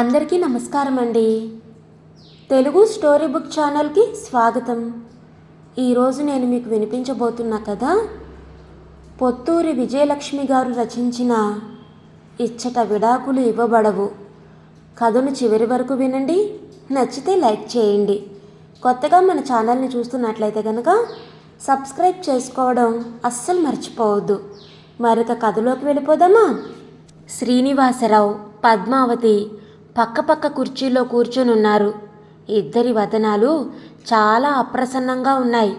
అందరికీ నమస్కారం అండి తెలుగు స్టోరీ బుక్ ఛానల్కి స్వాగతం. ఈరోజు నేను మీకు వినిపించబోతున్న కథ పొత్తూరి విజయలక్ష్మి గారు రచించిన ఇచ్చట విడాకులు ఇవ్వబడవు. కథను చివరి వరకు వినండి నచ్చితే లైక్ చేయండి. కొత్తగా మన ఛానల్ని చూస్తున్నట్లయితే కనుక సబ్స్క్రైబ్ చేసుకోవడం అస్సలు మర్చిపోవద్దు. మరొక కథలోకి వెళ్ళిపోదామా? శ్రీనివాసరావు పద్మావతి పక్కపక్క కుర్చీలో కూర్చునున్నారు. ఇద్దరి వదనాలు చాలా అప్రసన్నంగా ఉన్నాయి.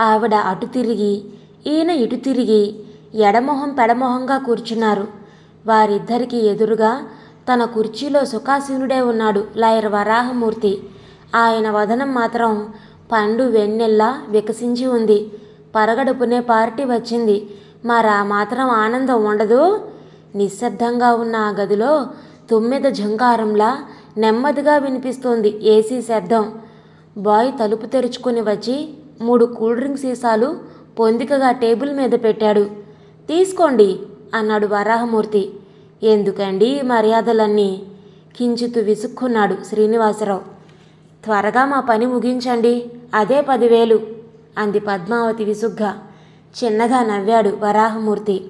ఆవిడ అటు తిరిగి ఈయన ఇటు తిరిగి ఎడమొహం పెడమొహంగా కూర్చున్నారు. వారిద్దరికి ఎదురుగా తన కుర్చీలో సుఖాసీనుడే ఉన్నాడు లాయర్ వరాహమూర్తి. ఆయన వదనం మాత్రం పండు వెన్నెల్లా వికసించి ఉంది. పరగడుపునే పార్టీ వచ్చింది. మరా మాత్రం ఆనందం ఉండదు. నిశ్శబ్దంగా ఉన్న ఆ గదిలో తుమ్మెద ఝంకారంలా నెమ్మదిగా వినిపిస్తోంది ఏసీ శబ్దం. బాయ్ తలుపు తెరుచుకుని వచ్చి మూడు కూల్ డ్రింక్ సీసాలు పొందికగా టేబుల్ మీద పెట్టాడు. తీసుకోండి అన్నాడు వరాహమూర్తి. ఎందుకండి ఈ మర్యాదలన్నీ? కించితు విసుక్కున్నాడు శ్రీనివాసరావు. త్వరగా మా పని ముగించండి అదే పదివేలు అంది పద్మావతి విసుగ్గా. చిన్నగా నవ్వాడు వరాహమూర్తి.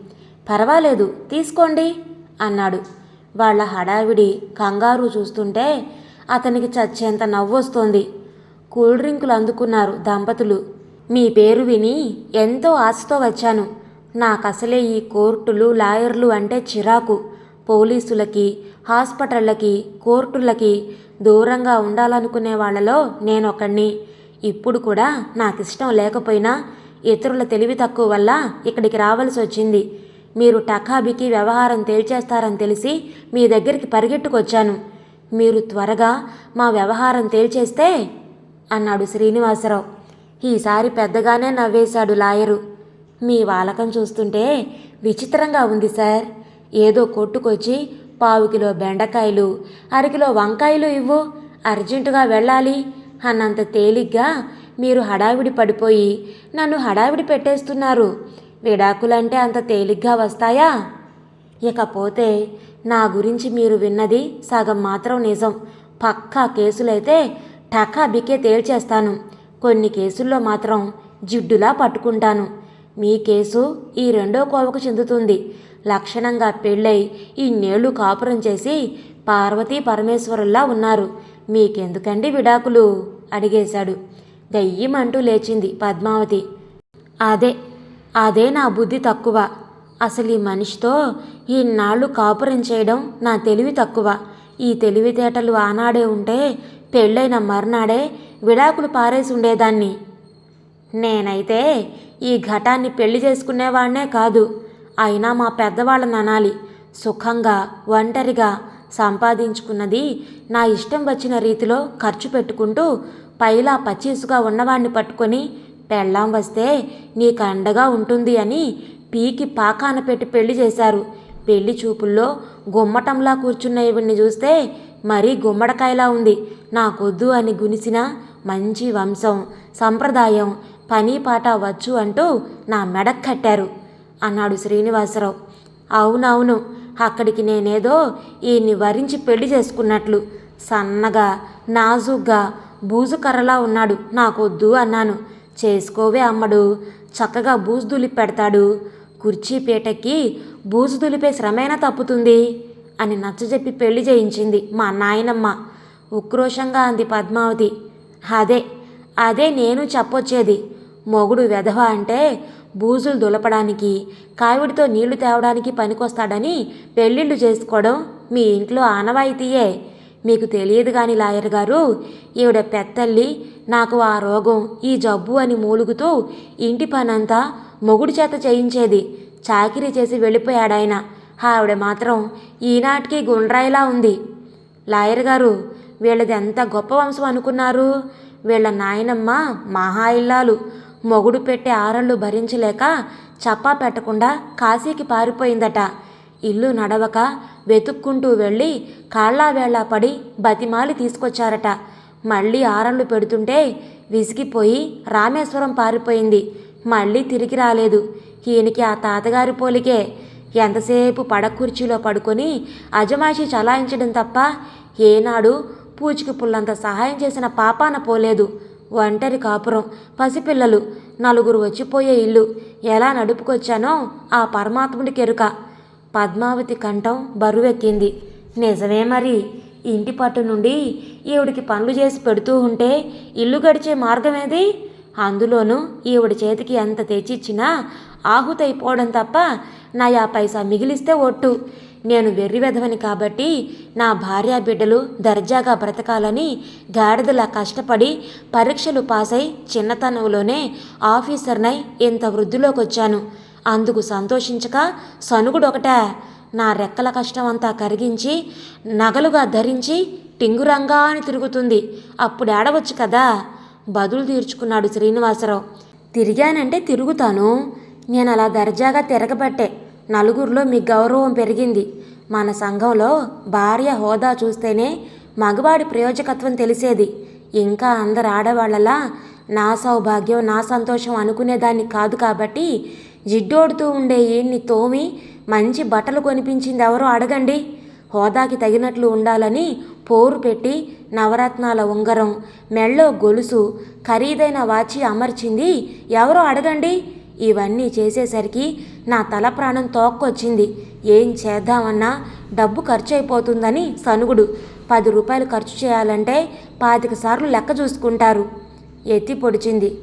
పర్వాలేదు తీసుకోండి అన్నాడు. వాళ్ళ హడావిడి కంగారు చూస్తుంటే అతనికి చచ్చేంత నవ్వొస్తోంది. కూల్ డ్రింకులు అందుకున్నారు దంపతులు. మీ పేరు విని ఎంతో ఆశతో వచ్చాను. నాకసలే ఈ కోర్టులు లాయర్లు అంటే చిరాకు. పోలీసులకి హాస్పిటళ్ళకి కోర్టులకి దూరంగా ఉండాలనుకునే వాళ్ళలో నేనొకణ్ణి ఇప్పుడు కూడా నాకు ఇష్టం లేకపోయినా ఇతరుల తెలివి తక్కువ వల్ల ఇక్కడికి రావాల్సి వచ్చింది మీరు టకాబికి వ్యవహారం తేల్చేస్తారని తెలిసి మీ దగ్గరికి పరిగెట్టుకొచ్చాను. మీరు త్వరగా మా వ్యవహారం తేల్చేస్తే అన్నాడు శ్రీనివాసరావు. ఈసారి పెద్దగానే నవ్వేశాడు లాయరు. మీ వాలకం చూస్తుంటే విచిత్రంగా ఉంది సార్. ఏదో కొట్టుకొచ్చి పావు కిలో బెండకాయలు అరకిలో వంకాయలు ఇవ్వు అర్జెంటుగా వెళ్ళాలి అన్నంత తేలిగ్గా మీరు హడావిడి పడిపోయి నన్ను హడావిడి పెట్టేస్తున్నారు. విడాకులంటే అంత తేలిగ్గా వస్తాయా? ఇకపోతే నా గురించి మీరు విన్నది సగం మాత్రం నిజం. పక్కా కేసులైతే టకా బికే తేల్చేస్తాను. కొన్ని కేసుల్లో మాత్రం జిడ్డులా పట్టుకుంటాను. మీ కేసు ఈ రెండో కోవకు చెందుతుంది. లక్షణంగా పెళ్ళై ఇన్నేళ్ళు కాపురం చేసి పార్వతీ పరమేశ్వరుల్లా ఉన్నారు. మీకెందుకండి విడాకులు? అడిగేశాడు. దయ్యమంటూ లేచింది పద్మావతి. అదే అదే నా బుద్ధి తక్కువ. అసలు ఈ మనిషితో ఇన్నాళ్ళు కాపురం చేయడం నా తెలివి తక్కువ. ఈ తెలివితేటలు ఆనాడే ఉంటే పెళ్ళైన మర్నాడే విడాకులు పారేసి ఉండేదాన్ని. నేనైతే ఈ ఘటాన్ని పెళ్ళి చేసుకునేవాడినే కాదు. అయినా మా పెద్దవాళ్ళని అనాలి. సుఖంగా ఒంటరిగా సంపాదించుకున్నది నా ఇష్టం వచ్చిన రీతిలో ఖర్చు పెట్టుకుంటూ పైలా పచ్చీసుగా ఉన్నవాడిని పట్టుకొని పెళ్ళాం వస్తే నీకు అండగా ఉంటుంది అని పీకి పాకాన పెట్టి పెళ్ళి చేశారు. పెళ్ళి చూపుల్లో గుమ్మటంలా కూర్చున్న ఇవిడ్ని చూస్తే మరీ గుమ్మడికాయలా ఉంది. నాకొద్దు అని గునిసిన మంచి వంశం సంప్రదాయం పని పాట వచ్చు అంటూ నా మెడక్ కట్టారు అన్నాడు శ్రీనివాసరావు. అవునవును అక్కడికి నేనేదో ఈయన్ని వరించి పెళ్ళి చేసుకున్నట్లు. సన్నగా నాజుగ్గా బూజుకర్రలా ఉన్నాడు. నాకొద్దు అన్నాను. చేసుకోవే అమ్మడు. చక్కగా బూజు దులిపి పెడతాడు. కుర్చీ పీటకి బూజు దులిపే శ్రమైనా తప్పుతుంది? అని నచ్చజెప్పి పెళ్ళి చేయించింది మా నాయనమ్మ. ఉక్రోషంగా అంది పద్మావతి. అదే అదే నేను చెప్పొచ్చేది. మొగుడు వెధవ అంటే బూజులు దులపడానికి కావిడితో నీళ్ళు తేవడానికి పనికొస్తాడని పెళ్ళిళ్ళు చేసుకోవడం మీ ఇంట్లో ఆనవాయితీయే. మీకు తెలియదు కానీ లాయర్ గారు ఈవిడ పెత్తల్లి నాకు ఆ రోగం ఈ జబ్బు అని మూలుగుతూ ఇంటి పనంతా మొగుడు చేత చేయించేది. చాకిరీ చేసి వెళ్ళిపోయాడాయన. ఆవిడ మాత్రం ఈనాటికి గుండ్రాయిలా ఉంది. లాయర్ గారు వీళ్ళది ఎంత గొప్ప వంశం అనుకున్నారు? వీళ్ళ నాయనమ్మ మహా ఇల్లాలు. మొగుడు పెట్టే ఆరళ్ళు భరించలేక చప్పా పెట్టకుండా కాశీకి పారిపోయిందట. ఇల్లు నడవక వెతుక్కుంటూ వెళ్ళి కాళ్ళావేళ్ళ పడి బతిమాలి తీసుకొచ్చారట. మళ్ళీ ఆరళ్ళు పెడుతుంటే విసిగిపోయి రామేశ్వరం పారిపోయింది. మళ్ళీ తిరిగి రాలేదు. ఈయనకి ఆ తాతగారి పోలికే. ఎంతసేపు పడకుర్చీలో పడుకొని అజమాయిషి చలాయించడం తప్ప ఏనాడు పూచికి పుల్లంత సహాయం చేసిన పాపాన పోలేదు. ఒంటరి కాపురం పసిపిల్లలు నలుగురు వచ్చిపోయే ఇల్లు ఎలా నడుపుకొచ్చానో ఆ పరమాత్ముడికి ఎరుక పద్మావతి కంఠం బరువెక్కింది. నిజమే మరి. ఇంటి పట్టు నుండి ఈవిడికి పనులు చేసి పెడుతూ ఉంటే ఇల్లు గడిచే మార్గమేది అందులోనూ ఈవిడ చేతికి ఎంత తెచ్చిచ్చినా ఆహుతైపోవడం తప్ప నా యా పైసా మిగిలిస్తే ఒట్టు. నేను వెర్రి వెధవని కాబట్టి నా భార్య బిడ్డలు దర్జాగా బ్రతకాలని గాడిదలా కష్టపడి పరీక్షలు పాసై చిన్నతనంలోనే ఆఫీసర్నై ఇంత వృద్ధిలోకి వచ్చాను అందుకు సంతోషించక సనుగుడొకటే. నా రెక్కల కష్టం అంతా కరిగించి నగలుగా ధరించి టింగురంగా అని తిరుగుతుంది. అప్పుడు ఏడవచ్చు కదా? బదులు తీర్చుకున్నాడు శ్రీనివాసరావు. తిరిగానంటే తిరుగుతాను. నేను అలా దర్జాగా తిరగబట్టే నలుగురిలో మీ గౌరవం పెరిగింది. మన సంఘంలో భార్య హోదా చూస్తేనే మగవాడి ప్రయోజకత్వం తెలిసేది. ఇంకా అందరు ఆడవాళ్ళలా నా సౌభాగ్యం నా సంతోషం అనుకునేదాన్ని కాదు కాబట్టి జిడ్డోడుతూ ఉండే ఈయన్ని తోమి మంచి బట్టలు కొనిపించింది ఎవరో అడగండి. హోదాకి తగినట్లు ఉండాలని పోరు పెట్టి నవరత్నాల ఉంగరం మెళ్ళో గొలుసు ఖరీదైన వాచి అమర్చింది ఎవరో అడగండి. ఇవన్నీ చేసేసరికి నా తల ప్రాణం తోక్కొచ్చింది. ఏం చేద్దామన్నా డబ్బు ఖర్చు అయిపోతుందని సనుగుడు. పది రూపాయలు ఖర్చు చేయాలంటే పాతిక సార్లు లెక్క చూసుకుంటారు. ఎత్తి పొడిచింది.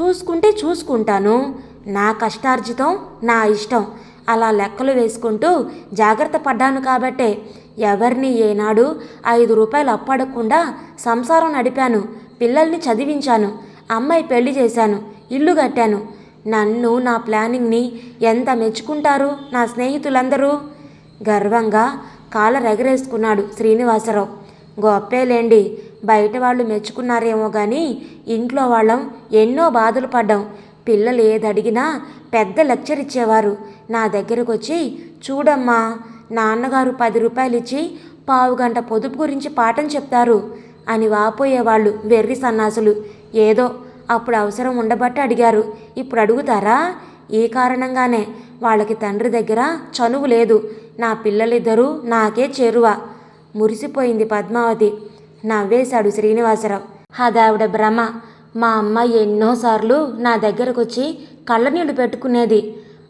చూసుకుంటే చూసుకుంటాను. నా కష్టార్జితం నా ఇష్టం. అలా లెక్కలు వేసుకుంటూ జాగ్రత్త పడ్డాను కాబట్టే ఎవరిని ఏనాడు ఐదు రూపాయలు అప్పడకుండా సంసారం నడిపాను. పిల్లల్ని చదివించాను. అమ్మాయి పెళ్ళి చేశాను. ఇల్లు కట్టాను. నన్ను నా ప్లానింగ్ని ఎంత మెచ్చుకుంటారు నా స్నేహితులందరూ? గర్వంగా కాలర్ ఎగరేసుకున్నాడు శ్రీనివాసరావు. గొప్పేలేండి బయట వాళ్ళు మెచ్చుకున్నారేమో కానీ ఇంట్లో వాళ్ళం ఎన్నో బాధలు పడ్డాం. పిల్లలు ఏది అడిగినా పెద్ద లెక్చర్ ఇచ్చేవారు. నా దగ్గరకు వచ్చి చూడమ్మా నాన్నగారు పది రూపాయలు ఇచ్చి పావు గంట పొదుపు గురించి పాఠం చెప్తారు అని వాపోయేవాళ్ళు వెర్రి సన్నాసులు. ఏదో అప్పుడు అవసరం ఉండబట్టి అడిగారు. ఇప్పుడు అడుగుతారా? ఈ కారణంగానే? వాళ్ళకి తండ్రి దగ్గర చనువు లేదు. నా పిల్లలిద్దరూ నాకే చేరువ మురిసిపోయింది పద్మావతి. నవ్వేశాడు శ్రీనివాసరావు. అదావిడ భ్రమ. మా అమ్మ ఎన్నోసార్లు నా దగ్గరకు వచ్చి కళ్ళనీళ్ళు పెట్టుకునేది.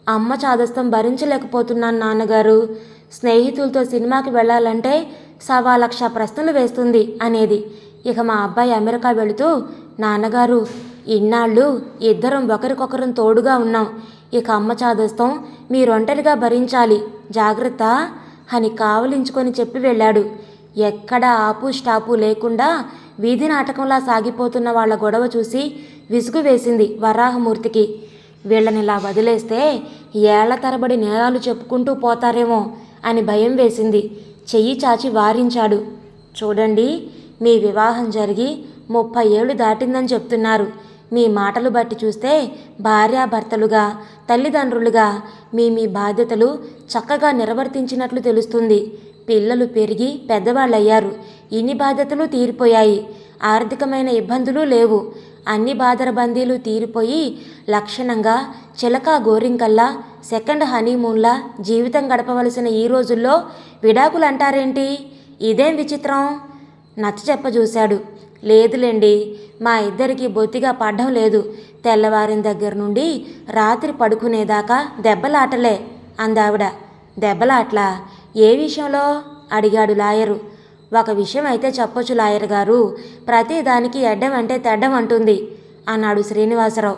అమ్మ చాదస్తం భరించలేకపోతున్నాను నాన్నగారు. స్నేహితులతో సినిమాకి వెళ్ళాలంటే సవా లక్ష ప్రశ్నలు వేస్తుంది అనేది. ఇక మా అబ్బాయి అమెరికా వెళుతూ నాన్నగారు ఇన్నాళ్ళు ఇద్దరం ఒకరికొకరం తోడుగా ఉన్నాం. ఇక అమ్మ చాదస్తం మీరొంటరిగా భరించాలి. జాగ్రత్త అని కావలించుకొని చెప్పి వెళ్ళాడు. ఎక్కడ ఆపు స్టాపు లేకుండా వీధి నాటకంలా సాగిపోతున్న వాళ్ళ గొడవ చూసి విసుగు వేసింది వరాహమూర్తికి. వీళ్ళనిలా వదిలేస్తే ఏళ్ళ తరబడి నేరాలు చెప్పుకుంటూ పోతారేమో అని భయం వేసింది. చెయ్యి చాచి వారించాడు. చూడండి మీ వివాహం జరిగి ముప్పై ఏళ్ళు దాటిందని చెప్తున్నారు. మీ మాటలు బట్టి చూస్తే భార్యాభర్తలుగా తల్లిదండ్రులుగా మీ మీ బాధ్యతలు చక్కగా నిర్వర్తించినట్లు తెలుస్తుంది. పిల్లలు పెరిగి పెద్దవాళ్ళయ్యారు. ఇన్ని బాధ్యతలు తీరిపోయాయి. ఆర్థికమైన ఇబ్బందులు లేవు. అన్ని బాదరబందీలు తీరిపోయి లక్షణంగా చిలక గోరింకల్లా సెకండ్ హనీమూన్లా జీవితం గడపవలసిన ఈ రోజుల్లో విడాకులు అంటారేంటి ఇదేం విచిత్రం? నచ్చ చెప్ప చూశాడు లేదులేండి మా ఇద్దరికి బొత్తిగా పడ్డం లేదు. తెల్లవారిన దగ్గర నుండి రాత్రి పడుకునేదాకా దెబ్బలాటలే అందావిడ. దెబ్బలాట్లా? ఏ విషయంలో? అడిగాడు లాయరు. ఒక విషయం అయితే చెప్పొచ్చు లాయర్ గారు. ప్రతిదానికి ఎడ్డం అంటే తెడ్డం అంటుంది అన్నాడు శ్రీనివాసరావు.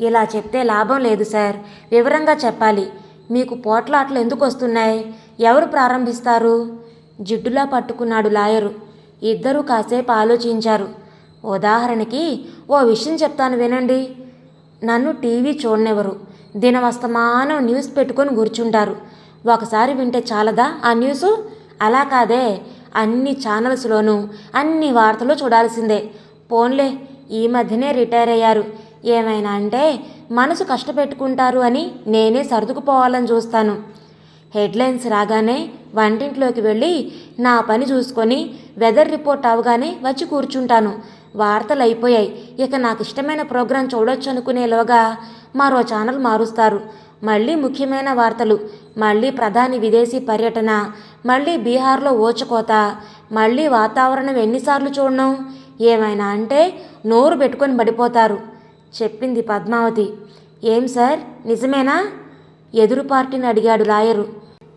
ఇలా చెప్తే లాభం లేదు సార్ వివరంగా చెప్పాలి. మీకు పోట్లాట్లు ఎందుకు వస్తున్నాయి? ఎవరు ప్రారంభిస్తారు? జిడ్డులా పట్టుకున్నాడు లాయరు. ఇద్దరూ కాసేపు ఆలోచించారు. ఉదాహరణకి ఓ విషయం చెప్తాను వినండి. నన్ను టీవీ చూడనివ్వరు. దినవస్తమానం న్యూస్ పెట్టుకొని కూర్చుంటారు. ఒకసారి వింటే చాలదా ఆ న్యూసు? అలా కాదే. అన్ని ఛానల్స్లోనూ అన్ని వార్తలు చూడాల్సిందే. పోన్లే ఈ మధ్యనే రిటైర్ అయ్యారు. ఏమైనా అంటే మనసు కష్టపెట్టుకుంటారు అని నేనే సర్దుకుపోవాలని చూస్తాను. హెడ్లైన్స్ రాగానే వంటింట్లోకి వెళ్ళి నా పని చూసుకొని వెదర్ రిపోర్ట్ అవగానే వచ్చి కూర్చుంటాను. వార్తలు అయిపోయాయి. ఇక నాకు ఇష్టమైన ప్రోగ్రాం చూడొచ్చు అనుకునేలోగా మరో ఛానల్ మారుస్తారు. మళ్ళీ ముఖ్యమైన వార్తలు. మళ్ళీ ప్రధాని విదేశీ పర్యటన మళ్ళీ బీహార్లో ఓచుకోత మళ్ళీ వాతావరణం ఎన్నిసార్లు చూడను ఏమైనా అంటే నోరు పెట్టుకొని పడిపోతారు చెప్పింది పద్మావతి. ఏం సార్? నిజమేనా? ఎదురు పార్టీని అడిగాడు లాయరు.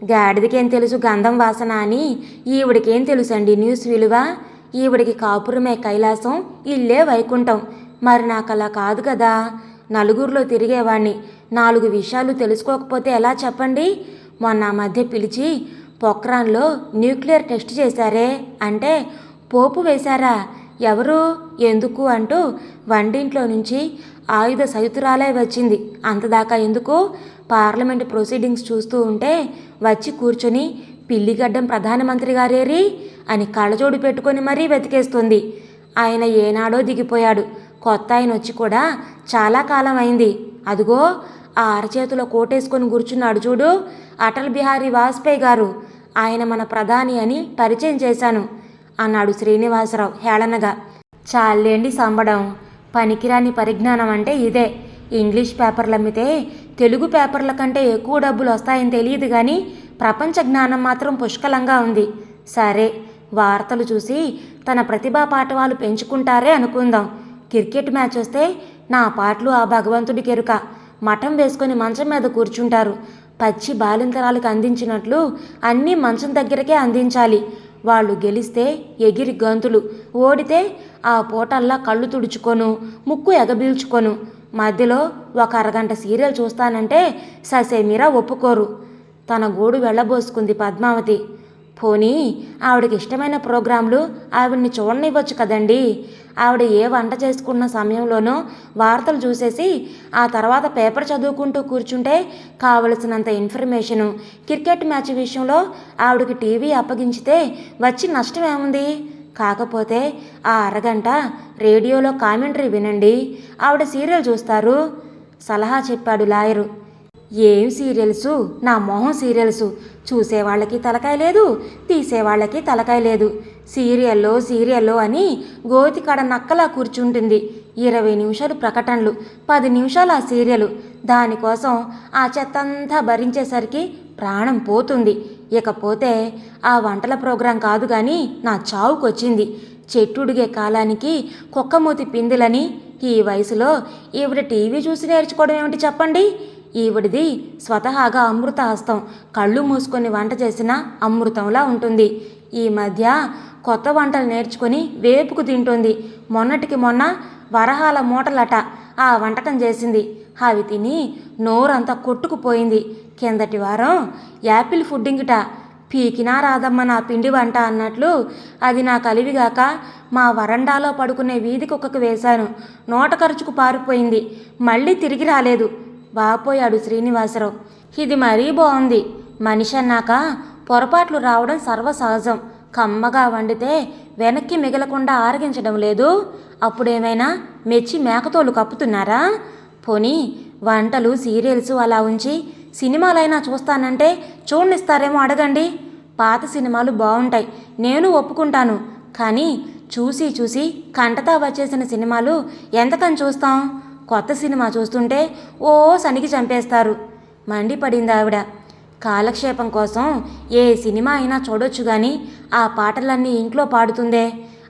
గాడిదికేం తెలుసు గంధం వాసన అని? ఈవిడికేం తెలుసండి న్యూస్ విలువ? ఈవిడికి కాపురమే కైలాసం ఇల్లే వైకుంఠం. మరి నాకు అలా కాదు కదా. నలుగురిలో తిరిగేవాణ్ణి. నాలుగు విషయాలు తెలుసుకోకపోతే ఎలా చెప్పండి? మొన్న మధ్య పిలిచి పొక్రాన్లో న్యూక్లియర్ టెస్ట్ చేశారే అంటే పోపు వేశారా? ఎవరు? ఎందుకు? అంటూ వంటింట్లో నుంచి ఆయుధ సయుతురాలే వచ్చింది. అంతదాకా ఎందుకు? పార్లమెంట్ ప్రొసీడింగ్స్ చూస్తూ ఉంటే వచ్చి కూర్చొని పిల్లిగడ్డం ప్రధానమంత్రి గారేరి అని కళ్ళజోడు పెట్టుకొని మరీ వెతికేస్తుంది. ఆయన ఏనాడో దిగిపోయాడు. కొత్త ఆయన వచ్చి కూడా చాలా కాలం అయింది. అదిగో ఆ అరచేతిలో కోటేసుకొని కూర్చున్నాడు చూడు. అటల్ బిహారీ వాజ్పేయి గారు ఆయన మన ప్రధాని అని పరిచయం చేశాను అన్నాడు శ్రీనివాసరావు హేళనగా. చాలేండి సంబడం పనికిరాని పరిజ్ఞానం అంటే ఇదే. ఇంగ్లీష్ పేపర్లు అమ్మితే తెలుగు పేపర్ల కంటే ఎక్కువ డబ్బులు వస్తాయని తెలియదు కానీ ప్రపంచ జ్ఞానం మాత్రం పుష్కలంగా ఉంది. సరే వార్తలు చూసి తన ప్రతిభా పాఠవాలు పెంచుకుంటారే అనుకుందాం. క్రికెట్ మ్యాచ్ వస్తే నా పాటలు ఆ భగవంతుడి కెరుక మఠం వేసుకొని మంచం మీద కూర్చుంటారు. పచ్చి బాలింతరాలకు అందించినట్లు అన్నీ మంచం దగ్గరకే అందించాలి. వాళ్ళు గెలిస్తే ఎగిరి గంతులు. ఓడితే ఆ పూటల్లా కళ్ళు తుడుచుకొను ముక్కు ఎగబీల్చుకొను. మధ్యలో ఒక అరగంట సీరియల్ చూస్తానంటే ససేమీరా ఒప్పుకోరు. తన గోడు వెళ్ళబోసుకుంది పద్మావతి. పోనీ ఆవిడకి ఇష్టమైన ప్రోగ్రాంలు ఆవిడ్ని చూడనివ్వచ్చు కదండి. ఆవిడ ఏ వంట చేసుకున్న సమయంలోనో వార్తలు చూసేసి ఆ తర్వాత పేపర్ చదువుకుంటూ కూర్చుంటే కావలసినంత ఇన్ఫర్మేషను క్రికెట్ మ్యాచ్ విషయంలో ఆవిడకి టీవీ అప్పగించితే వచ్చి నష్టం ఏముంది? కాకపోతే ఆ అరగంట రేడియోలో కామెంటరీ వినండి. ఆవిడ సీరియల్ చూస్తారు. సలహా చెప్పాడు లాయరు. ఏం సీరియల్సు? నా మొహం సీరియల్సు. చూసేవాళ్ళకి తలకాయ లేదు తీసేవాళ్ళకి తలకాయ లేదు. సీరియల్లో సీరియల్లో అని గోతికాడ నక్కలా కూర్చుంటుంది. ఇరవై నిమిషాలు ప్రకటనలు పది నిమిషాలు ఆ సీరియలు. దానికోసం ఆ చెత్తంతా భరించేసరికి ప్రాణం పోతుంది. ఇకపోతే ఆ వంటల ప్రోగ్రాం కాదు కానీ నా చావుకొచ్చింది. చెట్టుడిగే కాలానికి కుక్కమూతి పిందులని ఈ వయసులో ఈవిడ టీవీ చూసి నేర్చుకోవడం ఏమిటి చెప్పండి? ఈవిడిది స్వతహాగా అమృతహస్తం. కళ్ళు మూసుకొని వంట చేసిన అమృతంలా ఉంటుంది. ఈ మధ్య కొత్త వంటలు నేర్చుకొని వేపుకు తింటుంది. మొన్నటికి మొన్న వరహాల మూటలట ఆ వంటకం చేసింది. అవి తిని నోరంతా కొట్టుకుపోయింది. కిందటి వారం యాపిల్ ఫుడ్డింగిట. పీకినా రాదమ్మ నా పిండి వంట అన్నట్లు అది నా కలివిగాక మా వరండాలో పడుకునే వీధి కుక్కకు వేశాను. నోట ఖర్చుకు పారిపోయింది. మళ్ళీ తిరిగి రాలేదు. వాపోయాడు శ్రీనివాసరావు. ఇది మరీ బాగుంది మనిషి అన్నాక పొరపాట్లు రావడం సర్వసహజం. కమ్మగా వండితే వెనక్కి మిగలకుండా ఆరగించడం లేదు. అప్పుడేమైనా మెచ్చి మేకతోలు కప్పుతున్నారా? పోనీ వంటలు సీరియల్స్ అలా ఉంచి సినిమాలైనా చూస్తానంటే చూడనిస్తారేమో అడగండి. పాత సినిమాలు బాగుంటాయి నేను ఒప్పుకుంటాను. కానీ చూసి చూసి కంటతా వచ్చేసిన సినిమాలు ఎంతకని చూస్తాం? కొత్త సినిమా చూస్తుంటే ఓ సనికి చంపేస్తారు. మండిపడింది ఆవిడ. కాలక్షేపం కోసం ఏ సినిమా అయినా చూడొచ్చు కానీ ఆ పాటలన్నీ ఇంట్లో పాడుతుందే.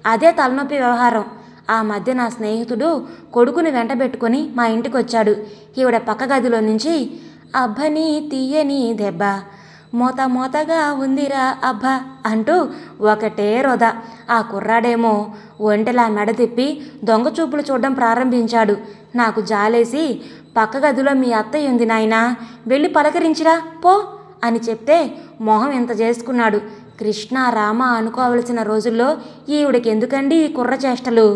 అదే తలనొప్పి వ్యవహారం. ఆ మధ్య నా స్నేహితుడు కొడుకుని వెంటబెట్టుకొని మా ఇంటికి వచ్చాడు ఈవిడ పక్క గదిలో నుంచి అబ్బని తీయని దెబ్బ మోత మోతగా ఉందిరా అబ్బా అంటూ ఒకటే రొద ఆ కుర్రాడేమో ఒంటెలా మెడ తిప్పి దొంగ చూపులు చూడడం ప్రారంభించాడు. నాకు జాలేసి పక్క గదిలో మీ అత్తయ్య ఉంది నాయనా వెళ్ళి పలకరించిరా పో అని చెప్తే మొహం ఇంత చేసుకున్నాడు. కృష్ణ రామ అనుకోవలసిన రోజుల్లో ఈవిడికి ఎందుకండి ఈ కుర్ర చేష్టలు?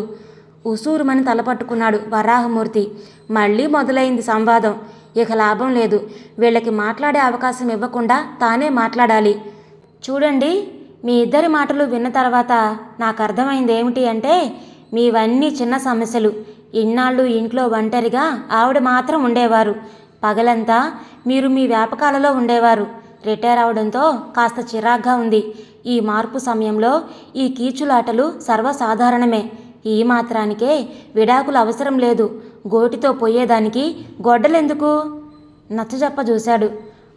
ఉసూరుమని తలపట్టుకున్నాడు వరాహమూర్తి. మళ్ళీ మొదలైంది సంవాదం. ఇక లాభం లేదు. వీళ్ళకి మాట్లాడే అవకాశం ఇవ్వకుండా తానే మాట్లాడాలి. చూడండి మీ ఇద్దరి మాటలు విన్న తర్వాత నాకు అర్థమైంది ఏమిటి అంటే మీవన్నీ చిన్న సమస్యలు. ఇన్నాళ్ళు ఇంట్లో ఒంటరిగా ఆవిడ మాత్రం ఉండేవారు. పగలంతా మీరు మీ వ్యాపకాలలో ఉండేవారు. రిటైర్ అవడంతో కాస్త చిరాగ్గా ఉంది. ఈ మార్పు సమయంలో ఈ కీచులాటలు సర్వసాధారణమే. ఈ మాత్రానికే విడాకులు అవసరం లేదు. గోటితో పోయేదానికి గొడ్డలెందుకు? నచ్చజప్ప చూశాడు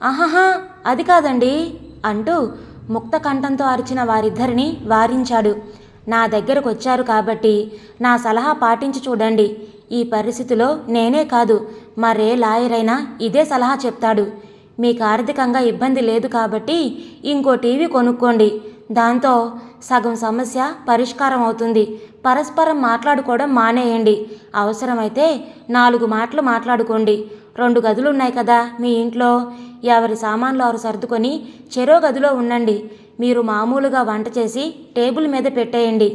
ఆహాహా అది కాదండి అంటూ ముక్త కంఠంతో అరిచిన వారిద్దరిని వారించాడు. నా దగ్గరకు వచ్చారు కాబట్టి నా సలహా పాటించి చూడండి. ఈ పరిస్థితిలో నేనే కాదు మరే లాయర్ అయినా ఇదే సలహా చెప్తాడు. మీకు ఆర్థికంగా ఇబ్బంది లేదు కాబట్టి ఇంకో టీవీ కొనుక్కోండి. దాంతో సగం సమస్య పరిష్కారం అవుతుంది పరస్పరం మాట్లాడుకోవడం మానేయండి. అవసరమైతే నాలుగు మాటలు మాట్లాడుకోండి. రెండు గదులు ఉన్నాయి కదా మీ ఇంట్లో. ఎవరి సామాన్లు వారు సర్దుకొని చెరో గదిలో ఉండండి. మీరు మామూలుగా వంట చేసి టేబుల్ మీద పెట్టేయండి.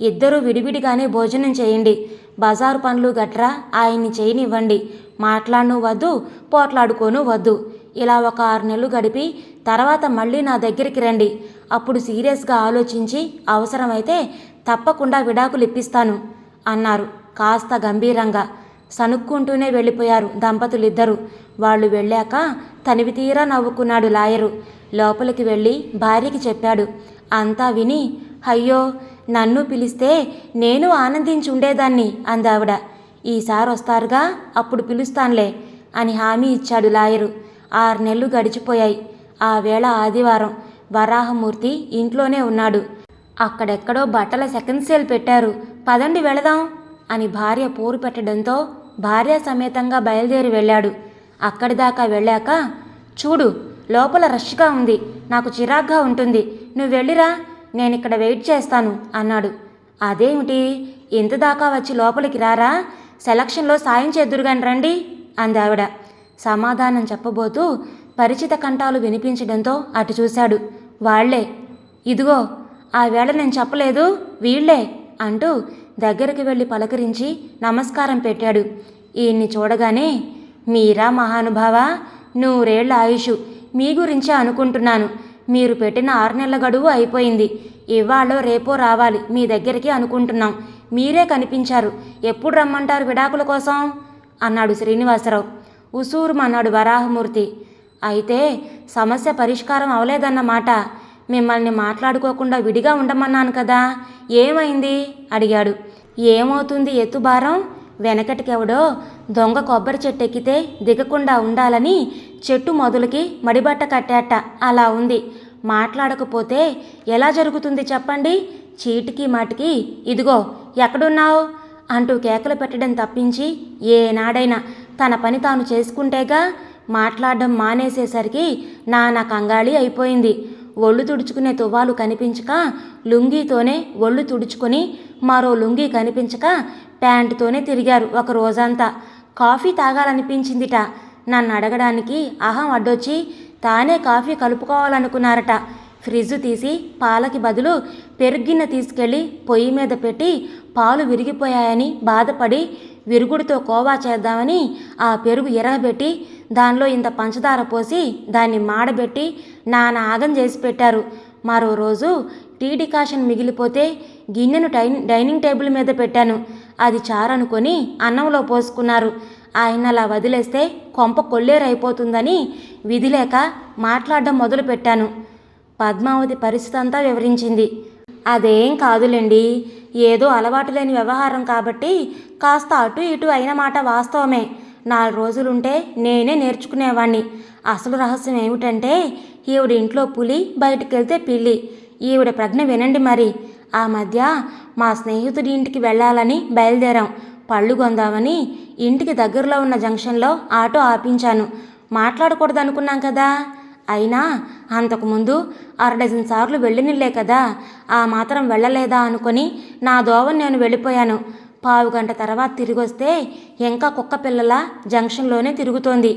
ఇద్దరూ విడివిడిగానే భోజనం చేయండి. బజారు పనులు గట్రా ఆయన్ని చేయనివ్వండి. మాట్లాడను వద్దు పోట్లాడుకోను వద్దు. ఇలా ఒక ఆరు నెలలు గడిపి తర్వాత మళ్ళీ నా దగ్గరికి రండి. అప్పుడు సీరియస్గా ఆలోచించి అవసరమైతే తప్పకుండా విడాకులు ఇప్పిస్తాను అన్నారు. కాస్త గంభీరంగా సనుక్కుంటూనే వెళ్ళిపోయారు దంపతులిద్దరూ. వాళ్ళు వెళ్ళాక తనివి తీరా నవ్వుకున్నాడు లాయరు. లోపలికి వెళ్ళి భార్యకి చెప్పాడు. అంతా విని అయ్యో నన్ను పిలిస్తే నేను ఆనందించి ఉండేదాన్ని అందావిడ. ఈసారి వస్తారుగా అప్పుడు పిలుస్తానులే అని హామీ ఇచ్చాడు లాయరు. ఆరు నెలలు గడిచిపోయాయి. ఆ వేళ ఆదివారం వరాహమూర్తి ఇంట్లోనే ఉన్నాడు. అక్కడెక్కడో బట్టల సెకండ్ సేల్ పెట్టారు. పదండి వెళదాం అని భార్య పోరు పెట్టడంతో భార్య సమేతంగా బయలుదేరి వెళ్ళాడు. అక్కడి దాకా వెళ్ళాక చూడు లోపల రష్గా ఉంది నాకు చిరాగ్గా ఉంటుంది. నువ్వు వెళ్ళిరా నేను ఇక్కడ వెయిట్ చేస్తాను అన్నాడు. అదేమిటి ఇంత దాకా వచ్చి లోపలికి రారా? సెలక్షన్లో సాయం చేద్దురుగాని రండి అందావిడ. సమాధానం చెప్పబోతూ పరిచిత కంఠాలు వినిపించడంతో అటు చూశాడు. వాళ్ళే ఇదిగో ఆ వేళ నేను చెప్పలేదు వీళ్ళే అంటూ దగ్గరికి వెళ్ళి పలకరించి నమస్కారం పెట్టాడు. ఈయన్ని చూడగానే మీరా మహానుభావ నూరేళ్ళ ఆయుషు మీ గురించే అనుకుంటున్నాను. మీరు పెట్టిన ఆరు నెలల గడువు అయిపోయింది. ఇవాళ రేపో రావాలి. మీ దగ్గరికి అనుకుంటున్నాం. మీరే కనిపించారు. ఎప్పుడు రమ్మంటారు విడాకుల కోసం? అన్నాడు శ్రీనివాసరావు. ఉసూరుమన్నాడు వరాహమూర్తి. అయితే సమస్య పరిష్కారం అవలేదన్నమాట. మిమ్మల్ని మాట్లాడుకోకుండా విడిగా ఉండమన్నాను కదా. ఏమైంది? అడిగాడు. ఏమవుతుంది ఎత్తుబారం వెనకటికెవడో దొంగ కొబ్బరి చెట్టు ఎక్కితే దిగకుండా ఉండాలని చెట్టు మొదలకి మడిబట్ట కట్టాట. అలా ఉంది. మాట్లాడకపోతే ఎలా జరుగుతుంది చెప్పండి? చీటికి మాటికి ఇదిగో ఎక్కడున్నావు? అంటూ కేకలు పెట్టడం తప్పించి ఏనాడైనా తన పని తాను చేసుకుంటేగా మాట్లాడడం మానేసేసరికి నా నా కంగాళి అయిపోయింది. ఒళ్ళు తుడుచుకునే తువ్వాలు కనిపించక లుంగీతోనే ఒళ్ళు తుడుచుకొని మరో లుంగీ కనిపించక ప్యాంటుతోనే తిరిగారు ఒక రోజంతా. కాఫీ తాగాలనిపించిందిట. నన్ను అడగడానికి అహం అడ్డొచ్చి తానే కాఫీ కలుపుకోవాలనుకున్నారట. ఫ్రిడ్జ్ తీసి పాలకి బదులు పెరుగిన్నె తీసుకెళ్ళి పొయ్యి మీద పెట్టి పాలు విరిగిపోయాయని బాధపడి విరుగుడితో కోవా చేద్దామని ఆ పెరుగు ఎరగబెట్టి దానిలో ఇంత పంచదార పోసి దాన్ని మాడబెట్టి నాన ఆగం చేసి పెట్టారు. మరో రోజు టీ డికాషన్ మిగిలిపోతే గిన్నెను డైన్ డైనింగ్ టేబుల్ మీద పెట్టాను. అది చారనుకొని అన్నంలో పోసుకున్నారు. ఆయన అలా వదిలేస్తే కొంప కొల్లేరైపోతుందని విధిలేక మాట్లాడడం మొదలుపెట్టాను పద్మావతి పరిస్థితి అంతా వివరించింది. అదేం కాదులేండి ఏదో అలవాటు లేని వ్యవహారం కాబట్టి కాస్త అటు ఇటు అయిన మాట వాస్తవమే. నాలుగు రోజులుంటే నేనే నేర్చుకునేవాణ్ణి. అసలు రహస్యం ఏమిటంటే ఈవిడ ఇంట్లో పులి బయటికి వెళ్తే పిల్లి. ఈవిడ ప్రజ్ఞ వినండి మరి. ఆ మధ్య మా స్నేహితుడి ఇంటికి వెళ్ళాలని బయలుదేరాం. పళ్ళు కొందామని ఇంటికి దగ్గరలో ఉన్న జంక్షన్లో ఆటో ఆపించాను. మాట్లాడకూడదు అనుకున్నాం కదా. అయినా అంతకుముందు అరడజన్ సార్లు వెళ్ళినిల్లే కదా. ఆ మాత్రం వెళ్ళలేదా అనుకొని నా దోవని నేను వెళ్ళిపోయాను. పావు గంట తర్వాత తిరిగొస్తే ఇంకా కుక్క పిల్లల జంక్షన్లోనే తిరుగుతోంది.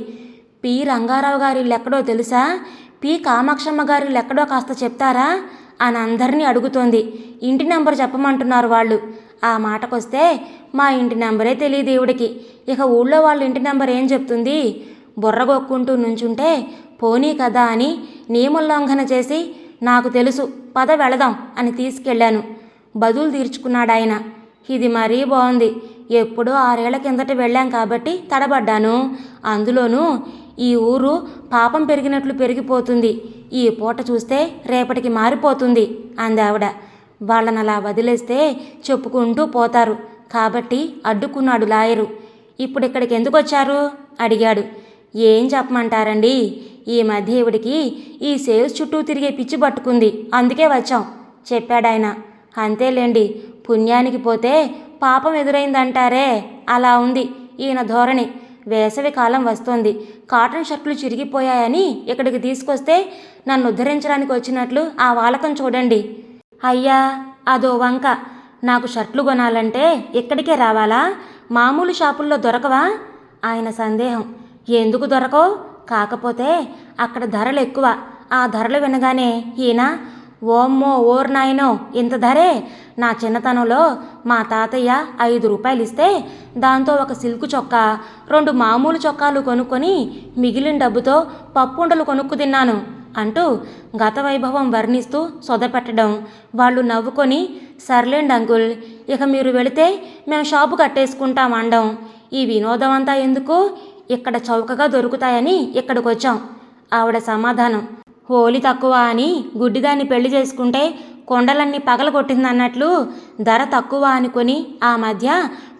పి. రంగారావు గారి ఎక్కడో తెలుసా? పి. కామాక్షమ్మ గారి ఎక్కడో కాస్త చెప్తారా? అని అందరినీ అడుగుతోంది. ఇంటి నెంబర్ చెప్పమంటున్నారు వాళ్ళు. ఆ మాటకొస్తే మా ఇంటి నెంబరే తెలియదు దేవుడికి ఇక ఊళ్ళో వాళ్ళ ఇంటి నెంబర్ ఏం చెప్తుంది? బుర్రగొక్కుంటూ నుంచుంటే పోనీ కదా అని నియమోల్లంఘన చేసి నాకు తెలుసు పద వెళదాం అని తీసుకెళ్ళాను. బదులు తీర్చుకున్నాడాయన. ఇది మరీ బాగుంది ఎప్పుడో ఆరేళ్ళ కిందట వెళ్ళాం కాబట్టి తడబడ్డాను. అందులోనూ ఈ ఊరు పాపం పెరిగినట్లు పెరిగిపోతుంది. ఈ పూట చూస్తే రేపటికి మారిపోతుంది అందావిడ వాళ్ళని అలా వదిలేస్తే చెప్పుకుంటూ పోతారు. కాబట్టి అడ్డుకున్నాడు లాయరు. ఇప్పుడు ఇక్కడికి ఎందుకు వచ్చారు? అడిగాడు. ఏం చెప్పమంటారండి? ఈ మధ్య ఈవిడికి ఈ సేల్స్ చుట్టూ తిరిగే పిచ్చి పట్టుకుంది. అందుకే వచ్చాం చెప్పాడాయన. అంతేలేండి పుణ్యానికి పోతే పాపం ఎదురైందంటారే? అలా ఉంది ఈయన ధోరణి. వేసవి కాలం వస్తోంది. కాటన్ షర్ట్లు చిరిగిపోయాయని ఇక్కడికి తీసుకొస్తే నన్ను ఉద్ధరించడానికి వచ్చినట్లు ఆ వాలకం చూడండి. అయ్యా అదో వంక. నాకు షర్ట్లు కొనాలంటే ఇక్కడికే రావాలా? మామూలు షాపుల్లో దొరకవా? ఆయన సందేహం. ఎందుకు దొరకవు? కాకపోతే అక్కడ ధరలు ఎక్కువ. ఆ ధరలు వినగానే ఈయన ఓమ్మో ఓర్ నాయనో ఇంత ధరే? నా చిన్నతనంలో మా తాతయ్య ఐదు రూపాయలు ఇస్తే దాంతో ఒక సిల్క్ చొక్కా రెండు మామూలు చొక్కాలు కొనుక్కొని మిగిలిన డబ్బుతో పప్పుండలు కొనుక్కు తిన్నాను అంటూ గత వైభవం వర్ణిస్తూ సొదపెట్టడం. వాళ్ళు నవ్వుకొని సర్లేండి అంకుల్ ఇక మీరు వెళితే మేము షాపు కట్టేసుకుంటాం అండం. ఈ వినోదం అంతా ఎందుకు? ఇక్కడ చౌకగా దొరుకుతాయని ఇక్కడికి వచ్చాం ఆవిడ సమాధానం. హోలీ తక్కువ అని గుడ్డిదాన్ని పెళ్ళి చేసుకుంటే కొండలన్నీ పగలగొట్టిందన్నట్లు ధర తక్కువ అనుకొని ఆ మధ్య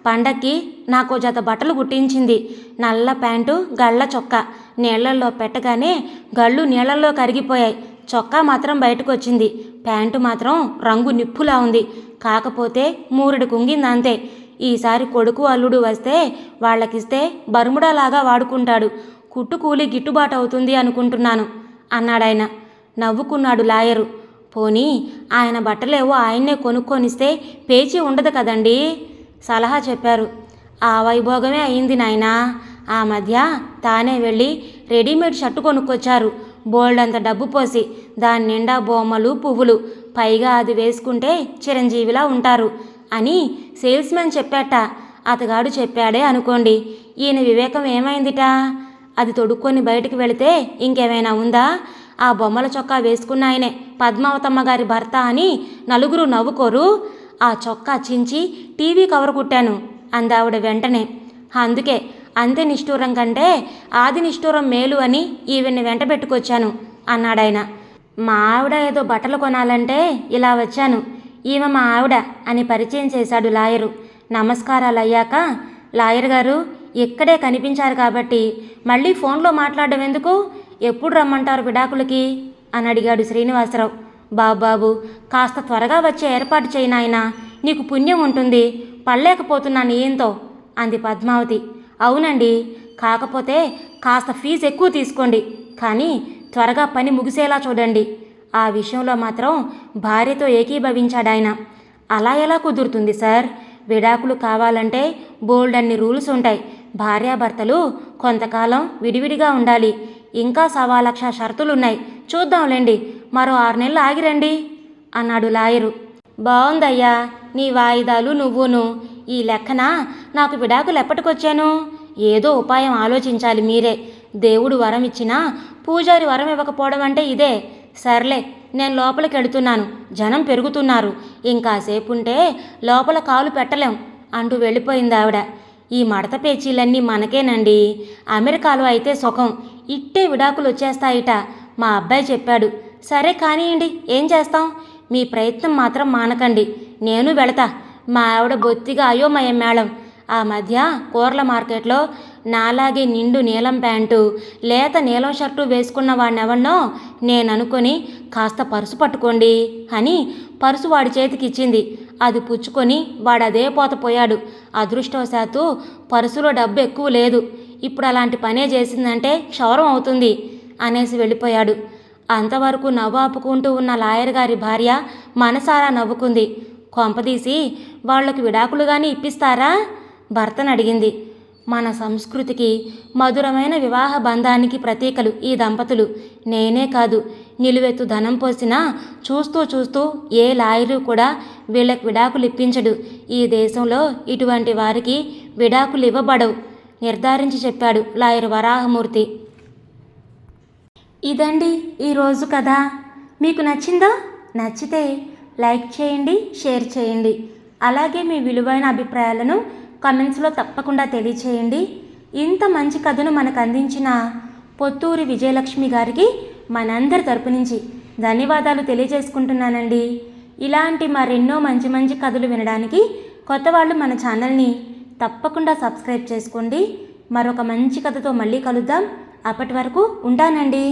పండక్కి నాకు జత బట్టలు కుట్టించింది. నల్ల ప్యాంటు గళ్ళ చొక్కా. నీళ్ళల్లో పెట్టగానే గళ్ళు నీళ్ళల్లో కరిగిపోయాయి. చొక్కా మాత్రం బయటకు వచ్చింది ప్యాంటు మాత్రం రంగు నిప్పులా ఉంది. కాకపోతే మూరెడు కుంగింది అంతే ఈసారి కొడుకు అల్లుడు వస్తే వాళ్ళకిస్తే బరుముడాలాగా వాడుకుంటాడు. కుట్టు కూలి గిట్టుబాటు అవుతుంది అనుకుంటున్నాను. అన్నాడాయన. నవ్వుకున్నాడు లాయరు. పోనీ ఆయన బట్టలేవో ఆయన్నే కొనుక్కొనిస్తే పేచీ ఉండదు కదండీ? సలహా చెప్పారు. ఆ వైభోగమే అయింది నాయనా. ఆ మధ్య తానే వెళ్ళి రెడీమేడ్ షర్టు కొనుక్కొచ్చారు. బోల్డంత డబ్బు పోసి దాని నిండా బొమ్మలు పువ్వులు. పైగా అది వేసుకుంటే చిరంజీవిలా ఉంటారు అని సేల్స్మెన్ చెప్పాట. అతగాడు చెప్పాడే అనుకోండి. ఈయన వివేకం ఏమైందిట? అది తొడుక్కొని బయటికి వెళితే ఇంకేమైనా ఉందా? ఆ బొమ్మల చొక్కా వేసుకున్న ఆయనే పద్మావతమ్మ గారి భర్త అని నలుగురు నవ్వుకోరు. ఆ చొక్కా చించి టీవీ కవర్ కుట్టాను అందావిడ వెంటనే. అందుకే అంత్య నిష్ఠూరం కంటే ఆది నిష్ఠూరం మేలు అని ఈవిడ్ని వెంట పెట్టుకొచ్చాను అన్నాడాయన. మా ఆవిడ ఏదో బట్టలు కొనాలంటే ఇలా వచ్చాను. ఈమె మా ఆవిడ అని పరిచయం చేశాడు లాయరు. నమస్కారాలు అయ్యాక లాయర్ గారు ఇక్కడే కనిపించారు కాబట్టి మళ్ళీ ఫోన్లో మాట్లాడడం ఎందుకు? ఎప్పుడు రమ్మంటారు విడాకులకి? అని అడిగాడు శ్రీనివాసరావు. బాబాబు కాస్త త్వరగా వచ్చే ఏర్పాటు చేయి నాయనా నీకు పుణ్యం ఉంటుంది పడలేకపోతున్నాను ఏంతో? అంది పద్మావతి. అవునండి కాకపోతే కాస్త ఫీజు ఎక్కువ తీసుకోండి కానీ త్వరగా పని ముగిసేలా చూడండి. ఆ విషయంలో మాత్రం భార్యతో ఏకీభవించాడాయన. అలా ఎలా కుదురుతుంది సార్? విడాకులు కావాలంటే బోల్డ్ అన్ని రూల్స్ ఉంటాయి భార్యాభర్తలు కొంతకాలం విడివిడిగా ఉండాలి. ఇంకా సవా లక్ష షరతులున్నాయి. చూద్దాంలేండి. మరో ఆరు నెలలు ఆగిరండి అన్నాడు లాయరు. బాగుందయ్యా నీ వాయిదాలు నువ్వును. ఈ లెక్కన నాకు విడాకులు ఎప్పటికొచ్చాను? ఏదో ఉపాయం ఆలోచించాలి మీరే. దేవుడు వరం ఇచ్చినా పూజారి వరం ఇవ్వకపోవడం అంటే ఇదే. సర్లే నేను లోపలికి వెడుతున్నాను జనం పెరుగుతున్నారు. ఇంకాసేపు ఉంటే లోపల కాలు పెట్టలేం అంటూ వెళ్ళిపోయింది ఆవిడ ఈ మడత పేచీలన్నీ మనకేనండి. అమెరికాలో అయితే సుఖం. ఇట్టే విడాకులు వచ్చేస్తాయిట మా అబ్బాయి చెప్పాడు. సరే కానివ్వండి ఏం చేస్తాం? మీ ప్రయత్నం మాత్రం మానకండి. నేను వెళతా. మా ఆవిడ బొత్తిగా అయోమయం మేళం. ఆ మధ్య కూరల మార్కెట్లో నాలాగే నిండు నీలం ప్యాంటు లేత నీలం షర్టు వేసుకున్న వాడినెవన్నో నేను అనుకొని కాస్త పరుసు పట్టుకోండి అని పరుసు వాడి చేతికి ఇచ్చింది అది పుచ్చుకొని వాడు అదే పోయాడు అదృష్టవశాత్తు పరుసులో డబ్బు ఎక్కువ లేదు. ఇప్పుడు అలాంటి పనే చేసిందంటే క్షౌరం అవుతుంది అనేసి వెళ్ళిపోయాడు. అంతవరకు నవ్వు ఆపుకుంటూ ఉన్న లాయర్ గారి భార్య మనసారా నవ్వుకుంది. కొంపదీసి వాళ్ళకు విడాకులు కానీ ఇప్పిస్తారా? భర్తను అడిగింది మన సంస్కృతికి మధురమైన వివాహ బంధానికి ప్రతీకలు ఈ దంపతులు. నేనే కాదు నిలువెత్తు ధనం పోసినా చూస్తూ చూస్తూ ఏ లాయరు కూడా వీళ్ళకి విడాకులు ఇప్పించడు ఈ దేశంలో ఇటువంటి వారికి విడాకులు ఇవ్వబడవు నిర్ధారించి చెప్పాడు లాయర్ వరాహమూర్తి. ఇదండి ఈరోజు కథ. మీకు నచ్చిందా? నచ్చితే లైక్ చేయండి షేర్ చేయండి. అలాగే మీ విలువైన అభిప్రాయాలను కమెంట్స్లో తప్పకుండా తెలియచేయండి. ఇంత మంచి కథను మనకు అందించిన పొత్తూరి విజయలక్ష్మి గారికి మనందరి తరపు నుంచి ధన్యవాదాలు తెలియజేసుకుంటున్నానండి. ఇలాంటి మరెన్నో మంచి మంచి కథలు వినడానికి కొత్త వాళ్ళు మన ఛానల్ని తప్పకుండా సబ్స్క్రైబ్ చేసుకోండి. మరొక మంచి కథతో మళ్ళీ కలుద్దాం. అప్పటి వరకు ఉంటానండి.